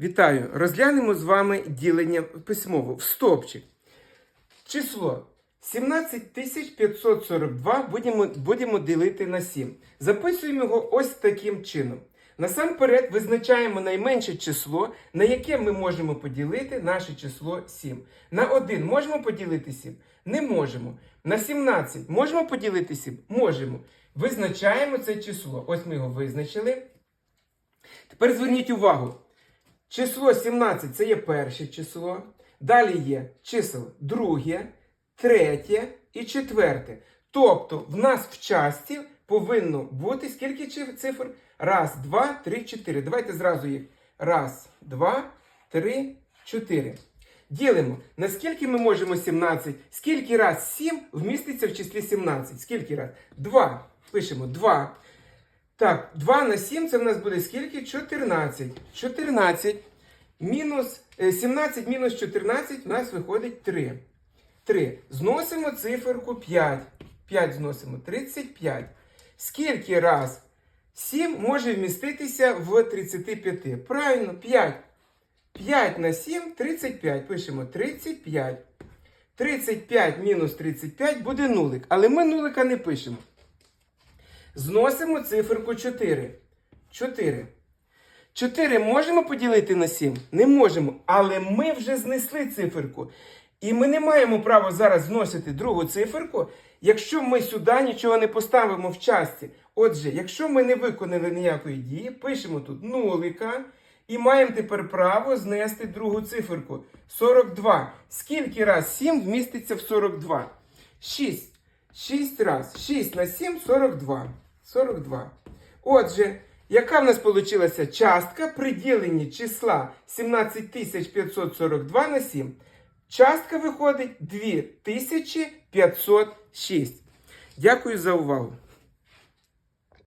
Вітаю! Розглянемо з вами ділення письмово в стопчик. Число 17542 будемо, будемо ділити на 7. Записуємо його ось таким чином. Насамперед визначаємо найменше число, на яке ми можемо поділити наше число 7. На 1 можемо поділити 7? Не можемо. На 17 можемо поділити 7? Можемо. Визначаємо це число. Ось ми його визначили. Тепер зверніть увагу. Число 17 це є перше число. Далі є число друге, третє і четверте. Тобто в нас в часті повинно бути скільки цифр? Раз, два, три, чотири. Давайте зразу їх. Раз, два, три, чотири. Ділимо. Наскільки ми можемо 17? Скільки раз 7 вміститься в числі 17? Скільки раз? 2. Пишемо 2. Так, 2 на 7 це в нас буде скільки? 14. 14 мінус е, 17 мінус 14 у нас виходить 3. 3. Зносимо циферку 5. 5 зносимо 35. Скільки раз 7 може вміститися в 35? Правильно, 5. 5 на 7 35. Пишемо 35. 35 мінус 35 буде нулик. Але ми нулика не пишемо. Зносимо циферку 4. 4. 4 можемо поділити на 7? Не можемо. Але ми вже знесли циферку. І ми не маємо права зараз зносити другу циферку, якщо ми сюди нічого не поставимо в часті. Отже, якщо ми не виконали ніякої дії, пишемо тут нулика і маємо тепер право знести другу циферку. 42. Скільки раз 7 вміститься в 42? 6. 6 раз. 6 на 7 42. 42. Отже, яка в нас вийшла частка при діленні числа 17542 на 7? Частка виходить 2506. Дякую за увагу.